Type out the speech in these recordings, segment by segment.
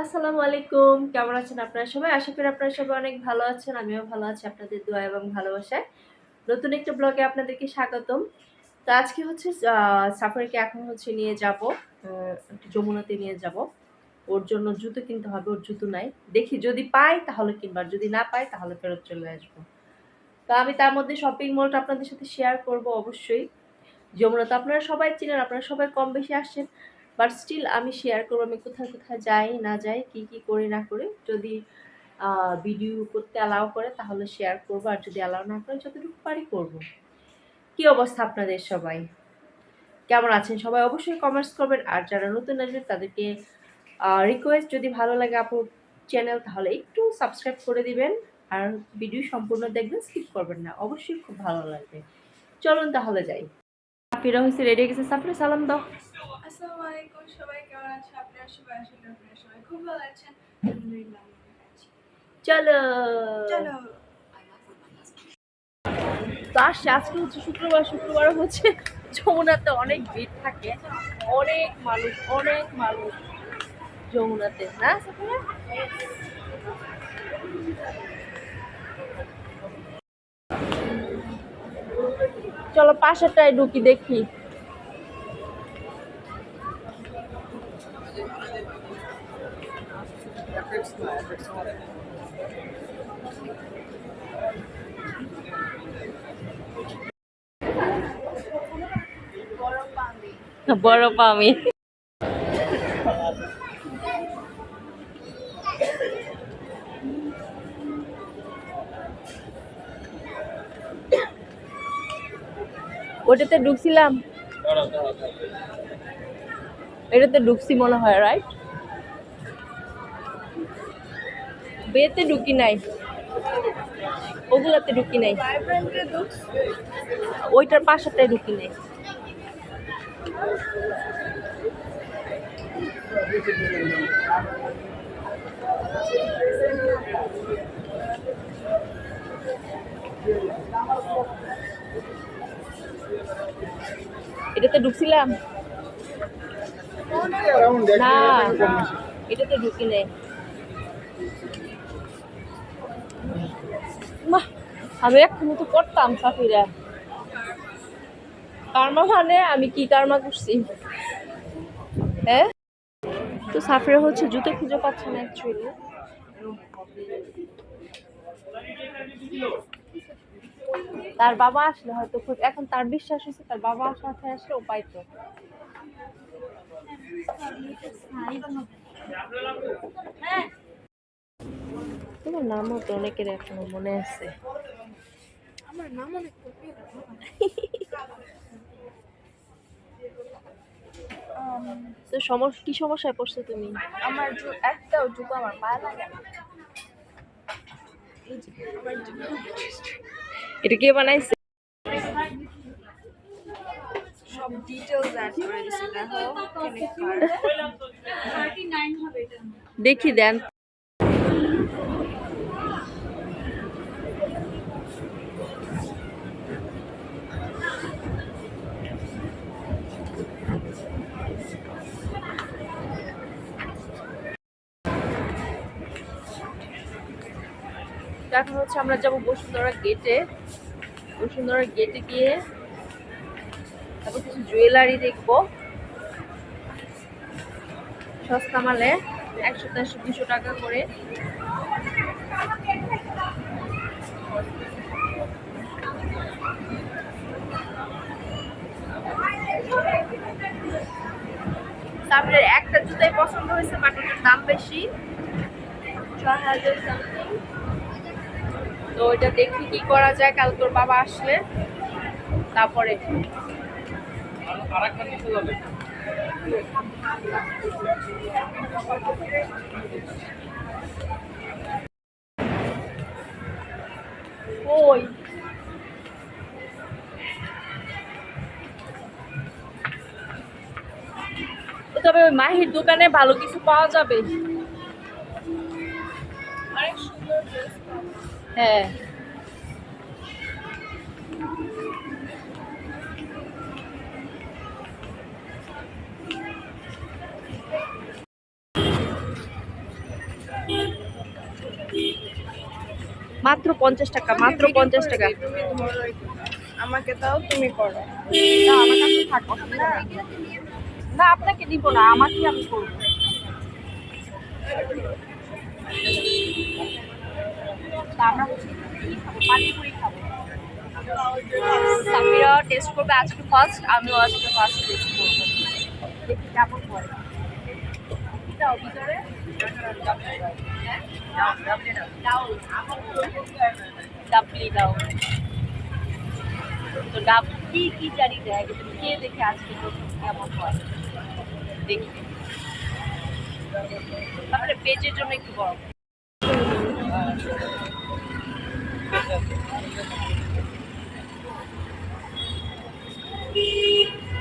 আসসালামু আলাইকুম। কেমন আছেন আপনারা সবাই? আশা করি আপনারা সবাই অনেক ভালো আছেন, আমিও ভালো আছি আপনাদের দোয়া এবং ভালোবাসায়। নতুন একটা ব্লগে আপনাদেরকে স্বাগতম। তো আজকে হচ্ছে সাফারিকে এখন হচ্ছে নিয়ে যাব যমুনাতে নিয়ে যাব। ওর জন্য জুতো কিনতে হবে, ওর জুতো নাই। দেখি যদি পাই তাহলে কিনবার যদি না পাই তাহলে ফেরত চলে আসব। তো আমি তার মধ্যে শপিং মলটা আপনাদের সাথে শেয়ার করব অবশ্যই। যমুনা তো আপনারা সবাই চিনেন, আপনারা সবাই কম বেশি আসছেন। বাট স্টিল আমি শেয়ার করব, আমি কোথায় কোথায় যাই, না যাই, কি কি করি, না করি। যদি ভিডিও করতে অ্যালাউ করে, তাহলে শেয়ার করব, আর যদি অ্যালাউ না করে, যতটুকু পারি করব। কি অবস্থা আপনাদের সবাই? কেমন আছেন সবাই? অবশ্যই কমেন্টস করবেন। আর যারা নতুন আসবেন, তাদেরকে রিকোয়েস্ট যদি ভালো লাগে আপু চ্যানেল তাহলে একটু সাবস্ক্রাইব করে দিবেন। আর ভিডিও সম্পূর্ণ দেখবেন স্কিপ করবেন না। অবশ্যই খুব ভালো লাগবে। চলুন তাহলে যাই। সাফিরা হয়েছে রেডি গেছে, সাফিরা সালাম দাও। আসসালামু আলাইকুম সবাই কেমন আছেন? আপনারা সবাই আশা করি আপনারা সবাই খুব ভালো আছেন। আলহামদুলিল্লাহ চলো। চলো। তো আসছে আজকে হচ্ছে শুক্রবার শুক্রবার হচ্ছে যমুনাতে অনেক ভিড় থাকে। অনেক মানুষ অনেক মানুষ যমুনাতে না? চলো পাশেরটায় ঢুকি দেখি। বড় পামি ওটাতে ঢুকছিলাম। এটাতে ঢুকছি মনে হয় রাইট বেতে ঢুকি নাই। ওগুলাতে ঢুকি নাই। ওইটার পাশেরটাই ঢুকি নাই। এটাতে ঢুকছিলাম? আমি এখন তো করতাম সাফিরা। কারমা মানে আমি কি কারমা করছি? হ্যাঁ? তো সাফিরা হচ্ছে জুতো খুঁজে পাচ্ছে না অ্যাকচুয়ালি তার বাবা আসলে হয়তো এখন তার বিশ্বাস হচ্ছে তার বাবা সাথে আসলে ও পাইতো। তোমার নামও তো অনেকের এখনও মনে আছে। আমার নাম অনেক তো সমস্যা কি সমস্যায় পড়ছো তুমি? আমার একটাও জুতো আমার পায়ে লাগে এটা কে বানাইছে? সব ডিটেলস অ্যাড করে দিছি দেখো দেখি দেন। এখন হচ্ছে আমরা যাব বসুন্ধরা গেটে বসুন্ধরা গেটে গিয়ে তারপর কিছু জুয়েলারি দেখব। সস্তা মালে, একশো দেড়শো দুশো টাকা করে। তারপরে একটা জুতাই পছন্দ হয়েছে বাট ওটার দাম বেশি। তো ওইটা দেখি কি করা যায়, কাল তোর বাবা আসলে। তারপরে ওই। তবে ওই মাহির দোকানে ভালো কিছু পাওয়া যাবে। হ্যাঁ। মাত্র পঞ্চাশ টাকা মাত্র পঞ্চাশ টাকা। আমাকে দাও তুমি করো। না আমার কাছে থাক না। আপনাকে দিব না আমাকে আমি করব। আমরা পানিপুরি খাব? সামিরা টেস্ট করবে আজকে ফার্স্ট আমিও আজকে ফার্স্ট টেস্ট করব। দেখি কেমন ভিতরে? দাও ডাবলি দাও তো ডাব কি কি জানি দেয় কিন্তু খেয়ে দেখে আজকে কেমন হয় দেখি তারপরে পেজের জন্য একটু গরম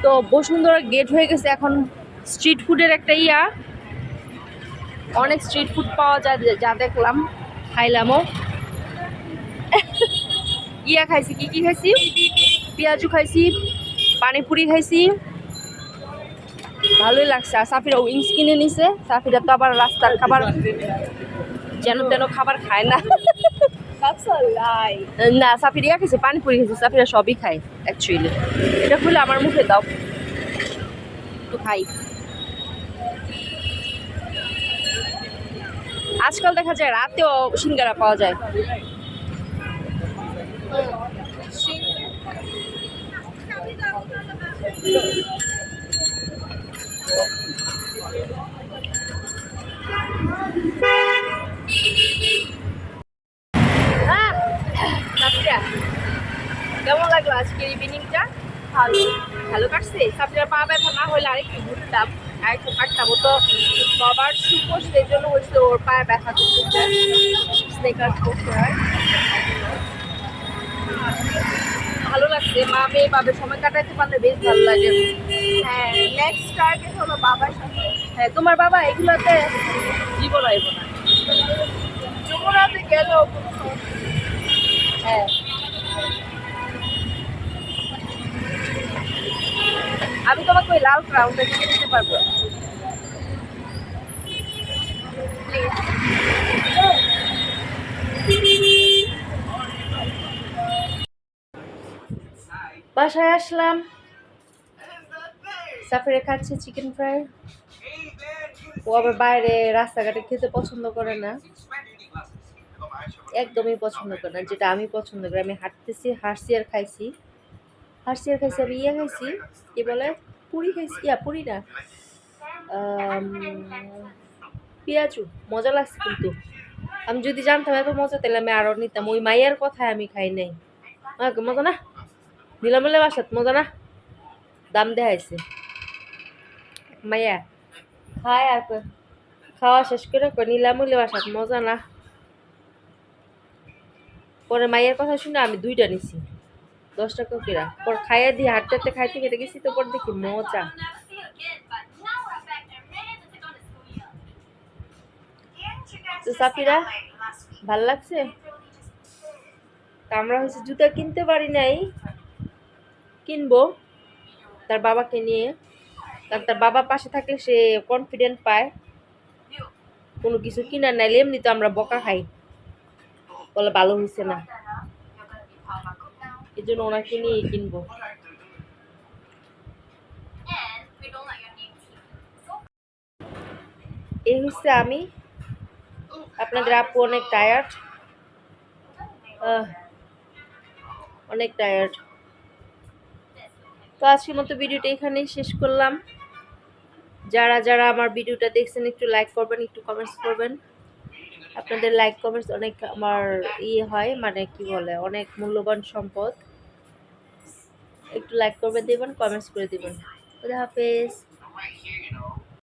তো বসুন্ধরা গেট হয়ে গেছে এখন স্ট্রিট ফুডের একটা ইয়া। অনেক স্ট্রিট ফুড পাওয়া যায়, যা দেখলাম, খাইলামও। ইয়া খাইছি, কি কি খাইছি? পেঁয়াজু খাইছি, পানিপুরি খাইছি। ভালোই লাগছে, আর সাফিরা উইংস কিনে নিছে। সাফিরা তো আবার রাস্তার খাবার যেন তেন খাবার খায় না। না, সাফির ইয়া খাইছে, পানিপুরি খাইছে, সাফিরা সবই খায় অ্যাকচুয়ালি এটা খুলে আমার মুখে দাও। তো খাই। আজকাল দেখা যায় রাতেও সিঙ্গারা পাওয়া যায়! কেমন লাগল আজকের ইভিনিংটা ভালো। ভালো কাটছে? সাফিরার পা ব্যথা না হলে আরেকটু ঘুরতাম। আরেকটু কাটতাম। ও তো শুট করছে এই জন্য হচ্ছে ওর পায়ে ব্যথা করতেছে। স্নেকার্স করতে হয়। ভালো লাগছে। মা মেয়ে পাবে। সময় কাটাতে পারলে বেশ ভালো লাগে। হ্যাঁ নেক্সট টার্গেট হলো বাবার সাথে। হ্যাঁ তোমার বাবা এগুলোতে জীবন আইব না। যমুনাতে গেলেও হ্যাঁ। আমি তোমাকে ওই লাল ক্রাউনটা পারব। বাসায় আসলাম। সাফিরে খাচ্ছে চিকেন ফ্রাই ও আবার বাইরে রাস্তাঘাটে খেতে পছন্দ করে না। একদমই পছন্দ করে না, যেটা আমি পছন্দ করি। আমি হাঁটতেছি, হাসি আর খাইছি। হাসি আর খাইছি, আমি ইয়ে খাইছি, কি বলে? পুরি খাইছি, ইয়া, পুরি না। পেঁয়াজু, মজা লাগছে কিন্তু। আমি যদি জানতাম এত মজা, তাহলে আমি আরও নিতাম। ওই মাইয়ার কথায় আমি খাই নাই। মজা না? নিলামলে বাসাত, মজা না? দাম দেখাইছে। মাইয়া, খায় আর খাওয়া শেষ করে নিলামলে বাসাত, মজা না? পরে মায়ের কথা শুনে আমি দুইটা নিছি। দশ টাকা কিরা। পর খাইয়া দিয়ে হাঁটতে হাঁটতে খাইতে খেতে গেছি, তো পর দেখি মজা। তো সাফিরা, ভালো লাগছে? তা আমরা হচ্ছে জুতা কিনতে পারি নাই। কিনবো। তার বাবাকে নিয়ে। কারণ তার বাবা পাশে থাকলে সে কনফিডেন্ট পায়। কোনো কিছু কিনার নাইলে এমনি তো আমরা বকা খাই। বলে ভালো হয়েছে না। এই জন্য ওনাকে নিয়ে কিনবো। এই হচ্ছে আমি। আপনাদের আপু অনেক টায়ার্ড অনেক টায়ার্ড তো আজকের মতো ভিডিওটা এখানেই শেষ করলাম। যারা যারা আমার ভিডিওটা দেখছেন, একটু লাইক করবেন, একটু কমেন্টস করবেন। আপনাদের লাইক কমেন্টস অনেক আমার ইয়ে হয় মানে কি বলে, অনেক মূল্যবান সম্পদ। একটু লাইক করবে দেবেন কমেন্টস করে দেবেন। খুদা হাফেজ।